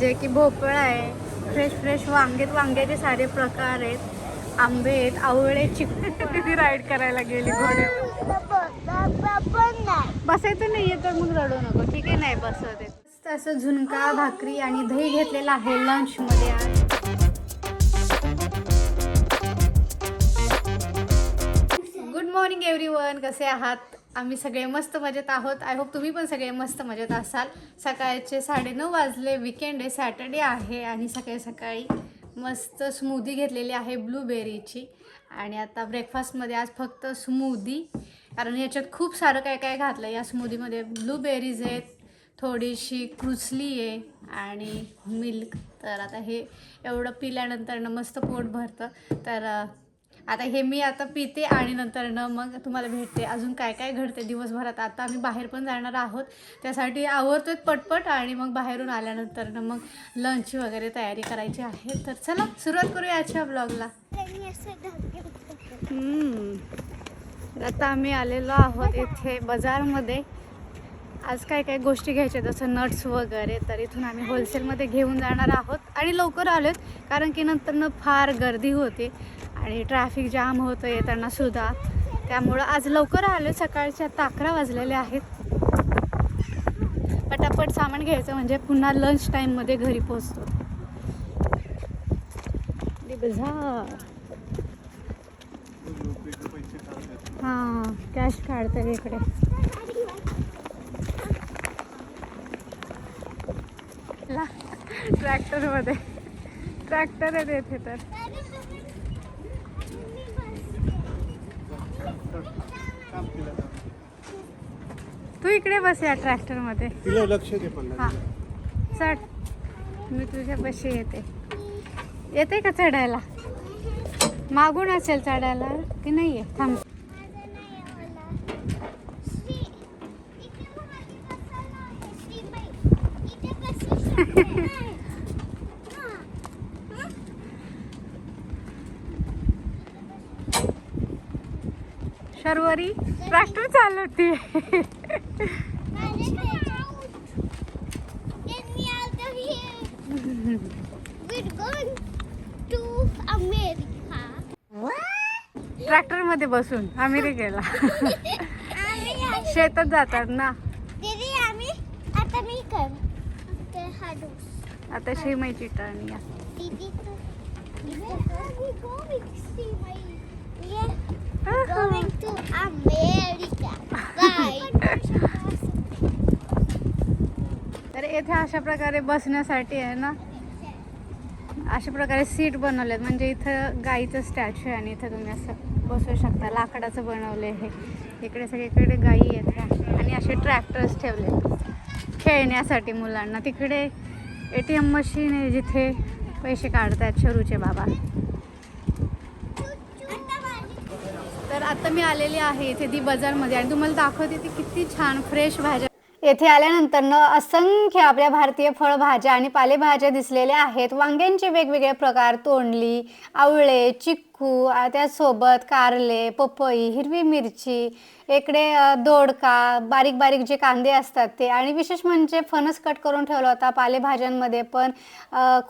म्हणजे की भोपळा आहे फ्रेश फ्रेश वांगेत वांग्याचे सारे प्रकार आहेत. आंबे आहेत आवळे चिकू किती राईड करायला गेली बसायचं नाही तर मग रडू नको. ठीक आहे नाही बसत असं झुणका भाकरी आणि दही घेतलेला आहे लंच मध्ये आज. गुड मॉर्निंग एव्हरीवन कसे आहात? आम्ही सगळे मस्त मजेत आहोत. आय होप तुम्ही पण सगळे मस्त मजेत असाल. सकाळचे साडेनऊ वाजले विकेंड आहे सॅटर्डे आहे आणि सकाळी सकाळी मस्त स्मूदी घेतलेली आहे ब्लूबेरीची आणि आता ब्रेकफास्टमध्ये आज फक्त स्मूदी कारण याच्यात खूप सारं काय काय घातलं या स्मूदीमध्ये ब्लूबेरीज आहेत थोडीशी क्रुचली आहे आणि मिल्क तर आता हे एवढं पिल्यानंतर मस्त पोट भरतं. तर आता हे मी आता पिते आणि नंतर न मग तुम्हाला भेटते. अजून काय काय घडते दिवसभरात? आता आम्ही बाहेर पण जाणार आहोत. त्यासाठी आवरतोय पटपट आणि मग बाहेरून आल्यानंतर न मग लंच वगैरे तयारी करायची आहे. तर चला सुरुवात करूया आजच्या ब्लॉगला आता आम्ही आलेलो आहोत इथे बाजारमध्ये. आज काय काय गोष्टी घ्यायच्या जसं नट्स वगैरे तर इथून आम्ही होलसेलमध्ये घेऊन जाणार आहोत. आणि लवकर आलोत कारण की नंतर फार गर्दी होते आणि ट्रॅफिक जाम होतं येताना सुद्धा. त्यामुळं आज लवकर आलो सकाळचे आता अकरा वाजलेले आहेत. पटापट सामान घ्यायचं म्हणजे पुन्हा लंच टाईममध्ये घरी पोचतो हां कॅश काढतात इकडे. ट्रॅक्टरमध्ये. ट्रॅक्टर आहे येथे तर. तू इकडे बस या ट्रॅक्टरमध्ये. हां. चढ. मी तुझ्या बशी येते. येते का चढायला? मागून असेल चढायला की नाही आहे थांब. शर्वरी ट्रॅक्टर चालवते ट्रॅक्टरमध्ये बसून अमेरिकेला. शेतात जातात ना. आता शिमाईची टर्न या. Going to America. तर येथे अशा प्रकारे बसण्यासाठी आहे ना? अशा प्रकारे सीट बनवलेत. म्हणजे इथं गाईचं स्टॅच्यू आहे आणि इथं तुम्ही असं बसू शकता. लाकडाचं बनवले हे इकडे सगळीकडे गाई आहेत आणि असे ट्रॅक्टर्स ठेवले खेळण्यासाठी मुलांना. तिकडे ए टी एम मशीन आहे जिथे पैसे काढतात शरूचे बाबा. तर आता मी आलेली आहे इथे दी बाजारमध्ये आणि तुम्हाला दाखवते ती किती छान फ्रेश भाज्या. येथे आल्यानंतर न असंख्य आपल्या भारतीय फळभाज्या आणि पालेभाज्या दिसलेल्या आहेत. वांग्यांचे वेगवेगळे प्रकार तोंडली आवळे चिक चिकू आ, कारले पपई हिरवी मिरची इकडे दोडका बारीक बारीक जे कांदे असतात ते. आणि विशेष म्हणजे फणस कट करून ठेवला होता पालेभाज्यांमध्ये पण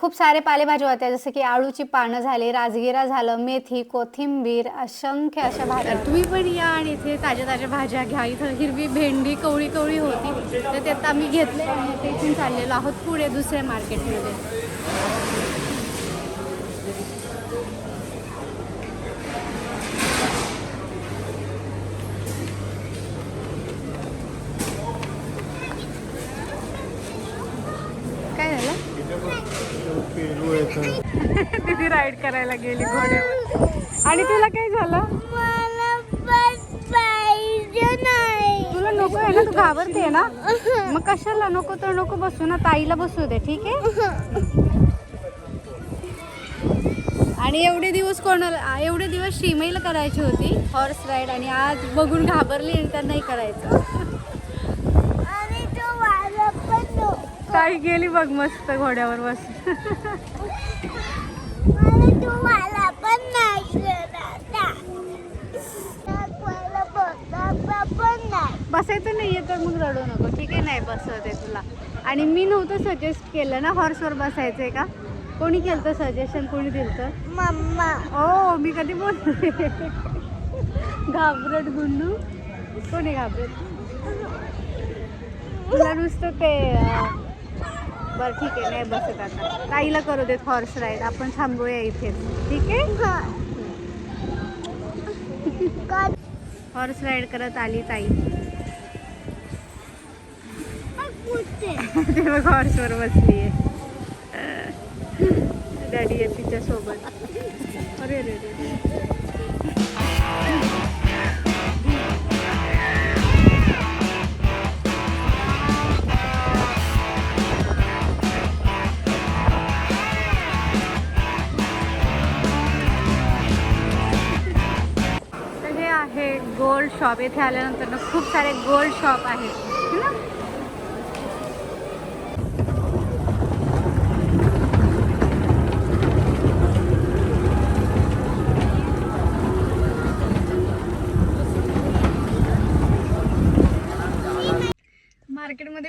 खूप सारे पालेभाज्या होत्या जसं की आळूची पानं झाली राजगिरा झालं मेथी कोथिंबीर असंख्य अशा भाज्या. तुम्ही पण या आणि इथे ताज्या ताज्या भाज्या घ्या. इथं हिरवी भेंडी कवळी कवळी होती. तर ते आता आम्ही घेतले आणि ते इथून चाललेलो आहोत पुढे दुसऱ्या मार्केटमध्ये काय झालं तिथे राईड करायला गेली घोड्यावर. आणि तुला काय झालं? तुला नको आहे ना तू घाबरते ना? मग कशाला नको तर नको बसू ना ताईला बसू दे ठीक आहे? आणि एवढे दिवस कोणाला एवढे दिवस श्रीमईला करायची होती हॉर्स राईड आणि आज बघून घाबरली आणि त्यांना नाही करायचं. ताई गेली बघ मस्त घोड्यावर बस पण नाही बसायचं नाहीये तर मग रडू नको. ठीक आहे? नाही बसवते तुला. आणि मी नव्हतं सजेस्ट केलं ना हॉर्सवर बसायचं आहे का? कोणी केलं तर सजेशन कोणी दिलं तर मम्मा. ओ मी कधी बोलते घाबरट गुंडू. कोणी घाबरट तुला नुसतं ते बरं ठीक आहे नाही बसत आता. ताईला करू देत हॉर्स राईड आपण थांबूया इथे. ठीक आहे? हॉर्स राईड करत आली ताई. ते बघ हॉर्सवर बसली आहे डॅडी आहे तिच्या सोबत अरे अरे अरे. तर हे आहे गोल्ड शॉप येथे आल्यानंतर ना खूप सारे गोल्ड शॉप आहेत.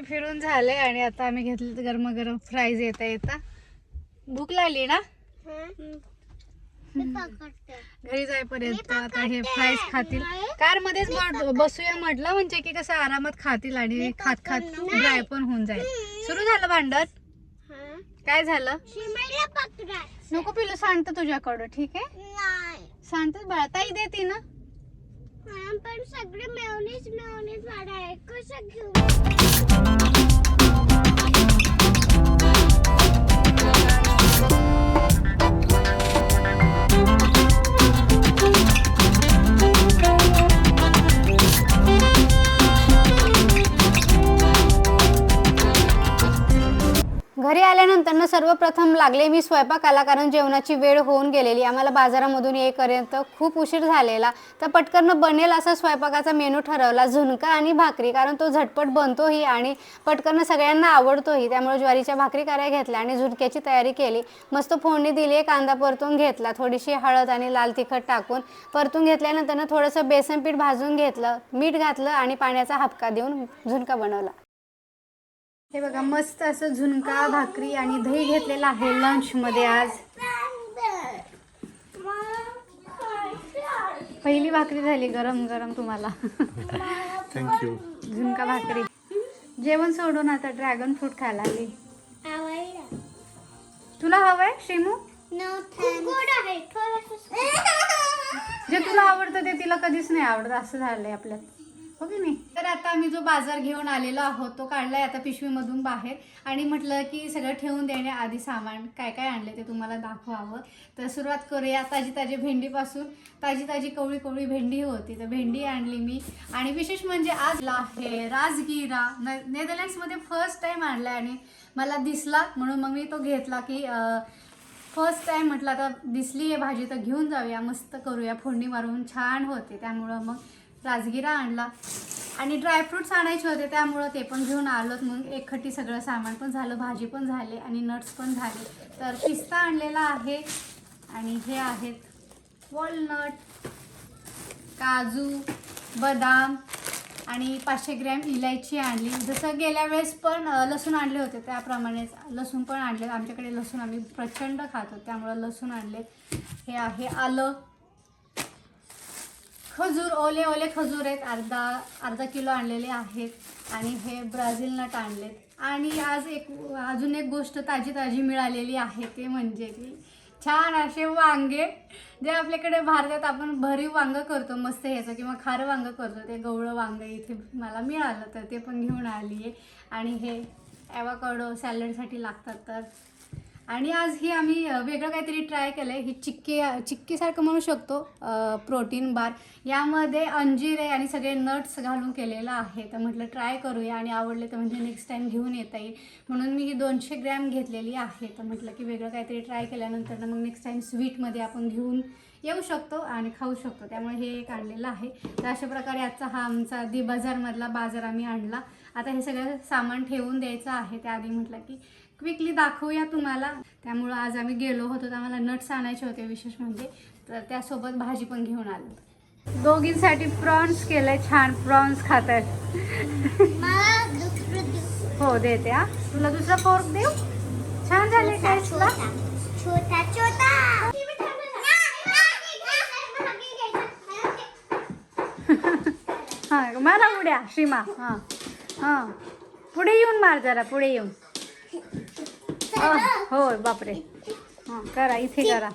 ना मार्केटमध्ये फिरून झालंय आणि आता आम्ही घेतले गरमागरम फ्राईज येता येता. भूक लागली ना. घरी जाईपर्यंत आता हे फ्राईज खातील. कार मध्येच बसूया म्हटलं म्हणजे की कसं आरामात खातील आणि खात खात ड्राय पण होऊन जाईल. सुरू झालं भांडण? काय झालं. नको पिलू सांगतं तुझ्याकडं ठीक आहे? नाही. सांगतच बाळा ताई देते ना? पण सगळे मेवणीच मेवणीच वाडा आहे कसं घेऊ? घरी आल्यानंतर ना सर्वप्रथम लागले मी स्वयंपाकाला कारण जेवणाची वेळ होऊन गेलेली. आम्हाला बाजारामधून येईपर्यंत खूप उशीर झालेला. तर पटकन बनेल असा स्वयंपाकाचा मेनू ठरवला झुणका आणि भाकरी कारण तो झटपट बनतोही आणि पटकन सगळ्यांना आवडतोही. त्यामुळे ज्वारीच्या भाकरी करायला घेतल्या आणि झुणक्याची तयारी केली. मस्त फोडणी दिली कांदा परतून घेतला थोडीशी हळद आणि लाल तिखट टाकून परतून घेतल्यानंतर ना थोडंसं बेसन पीठ भाजून घेतलं मीठ घातलं आणि पाण्याचा हापका देऊन झुणका बनवला. हे बघा मस्त असं झुणका भाकरी आणि दही घेतलेलं आहे लंचमध्ये आज. पहिली भाकरी झाली गरम गरम तुम्हाला. थँक्यू झुणका भाकरी. जेवण सोडून आता ड्रॅगन फ्रूट खायला आली. तुला हवंय श्रीमू? थोडंसं. जे तुला आवडतं ते तिला कधीच नाही आवडत असं झालंय आपल्यात हो की नाही? तर आता आम्ही जो बाजार घेऊन आलेलो आहोत तो काढलाय आता पिशवीमधून बाहेर. आणि म्हटलं की सगळं ठेवून देण्याआधी सामान काय काय आणले ते तुम्हाला दाखवावं. तर सुरुवात करूया. ताजी ताजी भेंडीपासून. ताजी ताजी कवळी कवळी भेंडी होती. तर भेंडी आणली मी. आणि विशेष म्हणजे आज आहे राजगिरा न नेदरलँड्समध्ये फर्स्ट टाईम आणलाय आणि मला दिसला. म्हणून मग मी तो घेतला की फर्स्ट टाइम म्हटलं आता दिसली आहे भाजी तर घेऊन जाऊया. मस्त करूया. फोडणी मारून छान होते. त्यामुळं मग राजगिरा आणला. आणि ड्रायफ्रुट्स आणायचे होते त्यामुळं ते पण घेऊन आलोत मग एकखट्टी सगळं सामान पण झालं भाजी पण झाले आणि नट्स पण झाले. तर पिस्ता आणलेला आहे आणि हे आहेत वॉलनट काजू बदाम आणि पाचशे ग्रॅम इलायची आणली. जसं गेल्या वेळेस पण लसूण आणले होते त्याप्रमाणेच लसूण पण आणले. आमच्याकडे लसूण आम्ही प्रचंड खातो त्यामुळं लसूण आणले. हे आहे आलं. खजूर ओले ओले खजूर आहेत. अर्धा अर्धा किलो आणलेले आहेत. आणि हे ब्राझील नट आणलेत. आणि आज एक अजून एक गोष्ट ताजी ताजी मिळालेली आहे. ते म्हणजे की छान असे वांगे जे आपल्याकडे भारतात आपण भरीव वांगं करतो. मस्त ह्याचं किंवा खारं वांगं करतो. ते गवळं वांगं इथे मला मिळालं तर ते पण घेऊन आली आहे आणि हे ॲवाकडो सॅलडसाठी लागतात तर आणि आज ही आम्ही वेगळं काहीतरी ट्राय केलं आहे ही चिक्की चिक्कीसारखं म्हणू शकतो प्रोटीन बार. यामध्ये अंजीर आहे आणि सगळे नट्स घालून केलेलं आहे. तर म्हटलं ट्राय करूया आणि आवडले तर म्हणजे नेक्स्ट टाईम घेऊन येता येईल. म्हणून मी ही दोनशे ग्रॅम घेतलेली आहे. तर म्हटलं की वेगळं काहीतरी ट्राय केल्यानंतर ना मग नेक्स्ट टाईम स्वीटमध्ये आपण घेऊन येऊ शकतो आणि खाऊ शकतो. त्यामुळे हे एक आणलेलं आहे. तर अशा प्रकारे आजचा हा आमचा दि बाजारमधला बाजार आम्ही आणला. आता हे सगळं सामान ठेवून द्यायचं आहे. त्याआधी म्हटलं की क्विकली दाखवूया तुम्हाला. त्यामुळं आज आम्ही गेलो होतो तर आम्हाला नट्स आणायचे होते विशेष म्हणजे. तर त्यासोबत भाजी पण घेऊन आलो. दोघींसाठी प्रॉन्स केलंय छान प्रॉन्स खात आहेत मला. हो देते हा. तुला दुसरा फोर्क देऊ? छान झाले टेस्टला छोटा छोटा. हा मारा उड्या सीमा. हा हा. पुढे येऊन मार जरा पुढे येऊन. होय बापरे. हा करा इथे करा.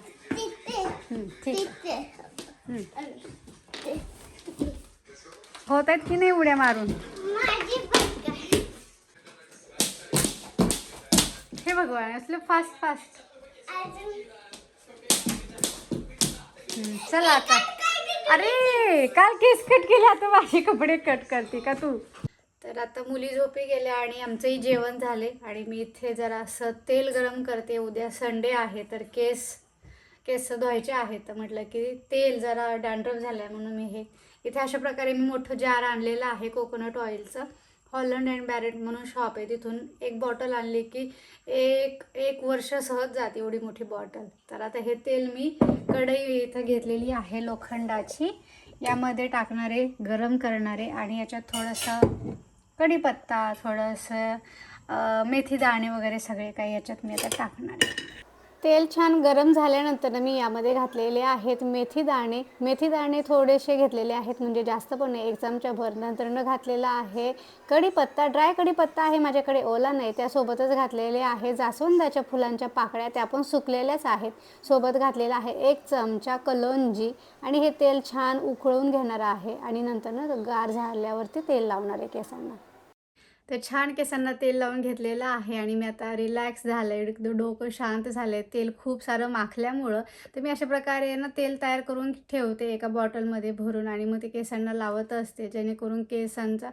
हं, ठीक. हं. होत आहेत की नाही उड्या मारून? हे भगवान असलं फास्ट फास्ट हं, चला आता. अरे काल केस कट केले आता माझे कपडे कट करते का तू? तर आता मुली झोपी गेल्या आणि आमचंही जेवण झाले. आणि मी इथे जरा असं तेल गरम करते. उद्या संडे आहे तर केस केस धुवायचे आहेत. तर म्हटलं की तेल जरा डॅन्ड्रफ झालं आहे म्हणून मी हे इथे अशा प्रकारे मी मोठं जार आणलेलं आहे कोकोनट ऑइलचं. हॉलंड अँड बॅरेट म्हणून शॉप आहे. तिथून एक बॉटल आणली की एक एक वर्ष सहज जाते एवढी मोठी बॉटल. तर आता हे तेल मी कढई इथं घेतलेली आहे लोखंडाची. यामध्ये टाकणारे गरम करणारे आणि याच्यात थोडंसं कढीपत्ता थोडंसं मेथी दाणे वगैरे सगळे काही याच्यात मी आता टाकणार आहे. तेल छान गरम झाल्यानंतर मी यामध्ये घातलेले आहेत मेथी दाणे. मेथी दाणे थोडेसे घेतलेले आहेत म्हणजे जास्त पण नाही एक नंतर नंतरनं घातलेला आहे. कढीपत्ता ड्राय कढीपत्ता आहे माझ्याकडे ओला नाही त्यासोबतच घातलेले आहे. जास्वंदाच्या फुलांच्या पाकळ्या त्या पण सुकलेल्याच आहेत. सोबत घातलेला आहे एक चमचा कलोंजी आणि हे तेल छान उकळून घेणार आहे आणि नंतरनं गार झाल्यावरती तेल लावणार आहे केसांना. तर छान केसांना तेल लावून घेतलेलं आहे आणि मी आता रिलॅक्स झालं. आहे डोकं शांत झालं. आहे तेल खूप सारं माखल्यामुळं तर मी अशा प्रकारे ना तेल तयार करून ठेवते एका बॉटलमध्ये भरून आणि मग ते केसांना लावत असते. जेणेकरून केसांचा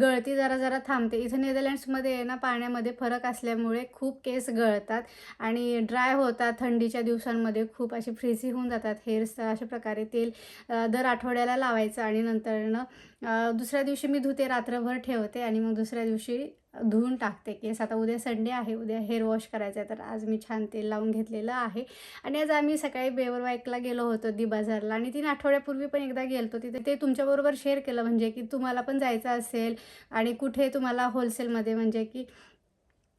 गळती जरा जरा थांबते. इथं नेदरलँड्समध्ये आहे ना पाण्यामध्ये फरक असल्यामुळे खूप केस गळतात आणि ड्राय होतात. थंडीच्या दिवसांमध्ये खूप अशी फ्रीझी होऊन जातात. हेअर्स तर अशा प्रकारे तेल दर आठवड्याला लावायचं आणि नंतरनं दुसऱ्या दिवशी मी धुते रात्रभर ठेवते आणि मग दुसऱ्या दिवशी धुवून टाकते. केस आता उद्या संडे आहे उद्या हेअर वॉश करायचं आहे तर आज मी छान तेल लावून घेतलेलं आहे. आणि आज आम्ही सकाळी बेवरवाईकला गेलो होतो दी बाजारला आणि तीन आठवड्यापूर्वी पण एकदा गेलतो. तिथे ते तुमच्याबरोबर शेअर केलं म्हणजे की तुम्हाला पण जायचं असेल आणि कुठे तुम्हाला होलसेलमध्ये म्हणजे की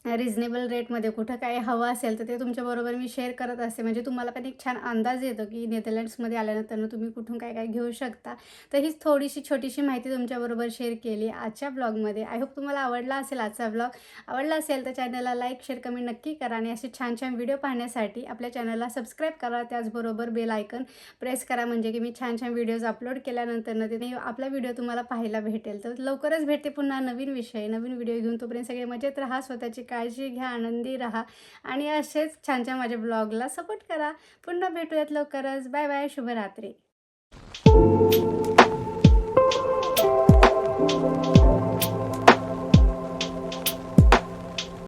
रिजनेबल रेटमध्ये कुठं काय हवं असेल तर ते तुमच्याबरोबर मी शेअर करत असते. म्हणजे तुम्हाला पण एक छान अंदाज येतो की नेदरलँड्समध्ये आल्यानंतर तुम्ही कुठून काय काय घेऊ शकता. तर हीच थोडीशी छोटीशी माहिती तुमच्याबरोबर शेअर केली आजच्या ब्लॉगमध्ये. आय होप तुम्हाला आवडला असेल आजचा ब्लॉग. आवडला असेल तर चॅनलला लाईक शेअर कमेंट नक्की करा आणि असे छान छान व्हिडिओ पाहण्यासाठी आपल्या चॅनलला सबस्क्राईब करा. त्याचबरोबर बेल आयकन प्रेस करा म्हणजे की मी छान छान व्हिडिओज अपलोड केल्यानंतर ते आपला व्हिडिओ तुम्हाला पाहायला भेटेल. तर लवकरच भेटते पुन्हा नवीन विषय. नवीन व्हिडिओ घेऊन तोपर्यंत सगळे मजेत राहा. स्वतःची काळजी घ्या आनंदी राहा आणि असेच छान छान माझ्या ब्लॉगला सपोर्ट करा. पुन्हा भेटूयात लवकरच. बाय बाय शुभरात्री.